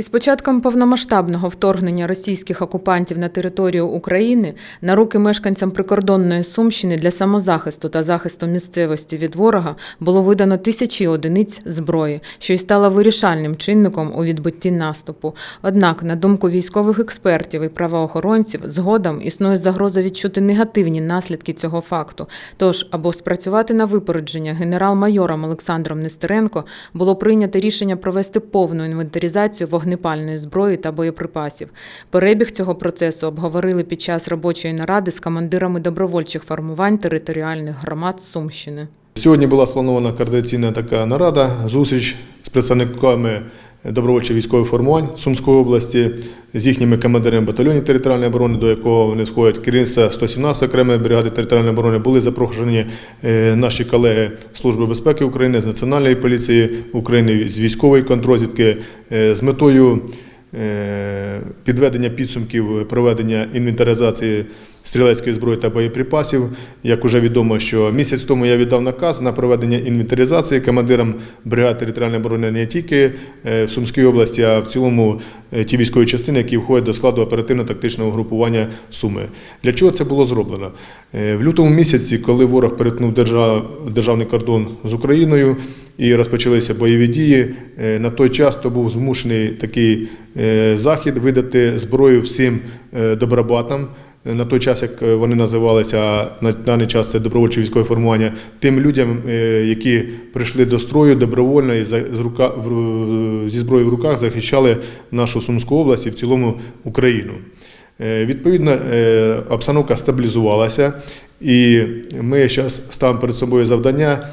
Із початком повномасштабного вторгнення російських окупантів на територію України на руки мешканцям прикордонної Сумщини для самозахисту та захисту місцевості від ворога було видано тисячі одиниць зброї, що й стало вирішальним чинником у відбитті наступу. Однак, на думку військових експертів і правоохоронців, згодом існує загроза відчути негативні наслідки цього факту. Тож, або спрацювати на випередження генерал-майором Олександром Нестеренко було прийнято рішення провести повну інвентаризацію вогнепальної зброї та боєприпасів. Перебіг цього процесу обговорили під час робочої наради з командирами добровольчих формувань територіальних громад Сумщини. Сьогодні була спланована координаційна така нарада, зустріч з представниками добровольчих військових формувань Сумської області, з їхніми командирами батальйонів територіальної оборони, до якого вони сходять. Керівництва 117-ї окремої бригади територіальної оборони, були запрошені е, наші колеги Служби безпеки України, з Національної поліції України, з військової контрозвідки е, з метою е, підведення підсумків проведення інвентаризації стрілецької зброї та боєприпасів. Як уже відомо, що місяць тому я віддав наказ на проведення інвентаризації командирам бригад територіальної оборони не тільки е, в Сумській області, а в цілому е, ті військові частини, які входять до складу оперативно-тактичного групування Суми. Для чого це було зроблено? Е, В лютому місяці, коли ворог перетнув державний кордон з Україною і розпочалися бойові дії, на той час то був змушений такий захід видати зброю всім добробатам. На той час, як е, вони називалися, на даний час це добровольче військове формування, тим людям, е, які прийшли до строю добровольно і з зі зброєю в руках захищали нашу Сумську область і в цілому Україну. Е, Відповідно, е, обстановка стабілізувалася, і ми зараз ставимо перед собою завдання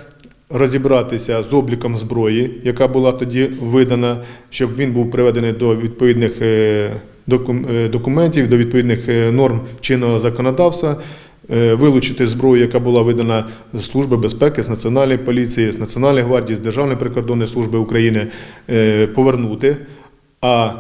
розібратися з обліком зброї, яка була тоді видана, щоб він був приведений до відповідних е, е, документів, до відповідних е, норм чинного законодавства. е, Вилучити зброю, яка була видана з Служби безпеки, з Національної поліції, з Національної гвардії, з Державної прикордонної служби України, е, повернути, а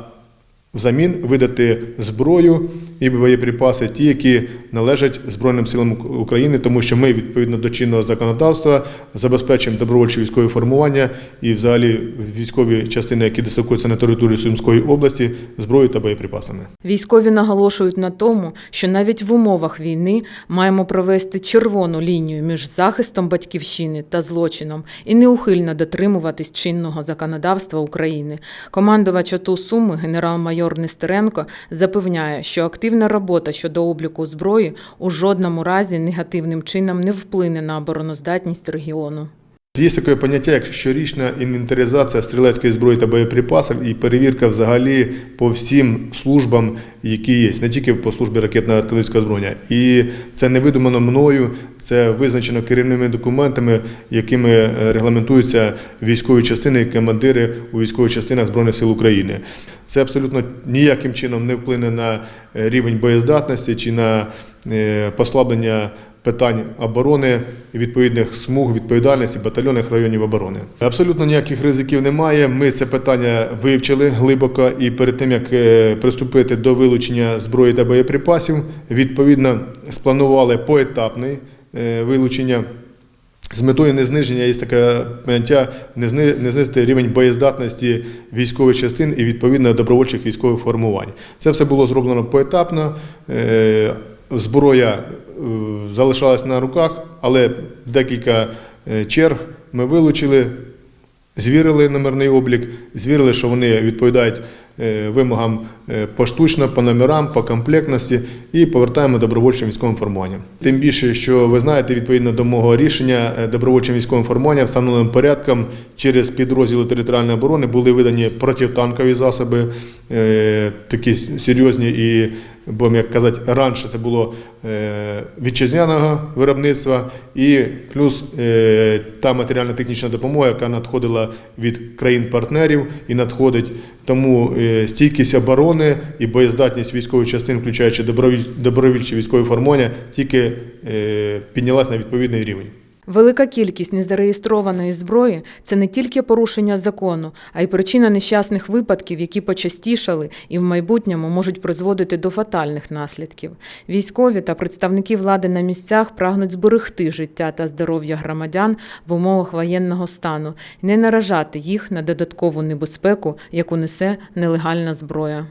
взамін видати зброю і боєприпаси, ті, які належать Збройним силам України, тому що ми відповідно до чинного законодавства забезпечуємо добровольчі військові формування і взагалі військові частини, які дислокуються на території Сумської області, зброєю та боєприпасами. Військові наголошують на тому, що навіть в умовах війни маємо провести червону лінію між захистом батьківщини та злочином і неухильно дотримуватись чинного законодавства України. Командувач АТУ Суми генерал-майор Нестеренко запевняє, що активна робота щодо обліку зброї у жодному разі негативним чином не вплине на обороноздатність регіону. Є таке поняття, як щорічна інвентаризація стрілецької зброї та боєприпасів і перевірка взагалі по всім службам, які є, не тільки по службі ракетно-артилерійського озброєння. І це не видумано мною, це визначено керівними документами, якими е, регламентуються військові частини і командири у військових частинах Збройних сил України. Це абсолютно ніяким чином не вплине на е, рівень боєздатності чи на е, послаблення питань оборони, відповідних смуг відповідальності батальйонних районів оборони. Абсолютно ніяких ризиків немає. Ми це питання вивчили глибоко і перед тим як е, приступити до вилучення зброї та боєприпасів, відповідно спланували поетапне вилучення. З метою незниження є таке поняття не знизити рівень боєздатності військових частин і відповідно добровольчих військових формувань. Це все було зроблено поетапно. Е, Зброя е, залишалась на руках, але декілька е, черг ми вилучили, звірили номерний облік, звірили, що вони відповідають вимогам е, поштучно, по номерам, по комплектності і повертаємо добровольчим військовим формуванням. Тим більше, що ви знаєте, відповідно до мого рішення, е, добровольчим військовим формуванням встановленим порядком через підрозділи територіальної оборони були видані протитанкові засоби, е, такі серйозні і будемо як казати, раніше це було е, вітчизняного виробництва, і плюс е, та матеріально-технічна допомога, яка надходила від країн-партнерів і надходить. Тому е, стійкість оборони і боєздатність військових частин, включаючи добровіль- добровільчі військові формування, тільки піднялась на відповідний рівень. Велика кількість незареєстрованої зброї це не тільки порушення закону, а й причина нещасних випадків, які почастішали і в майбутньому можуть призводити до фатальних наслідків. Військові та представники влади на місцях прагнуть зберегти життя та здоров'я громадян в умовах воєнного стану і не наражати їх на додаткову небезпеку, яку несе нелегальна зброя.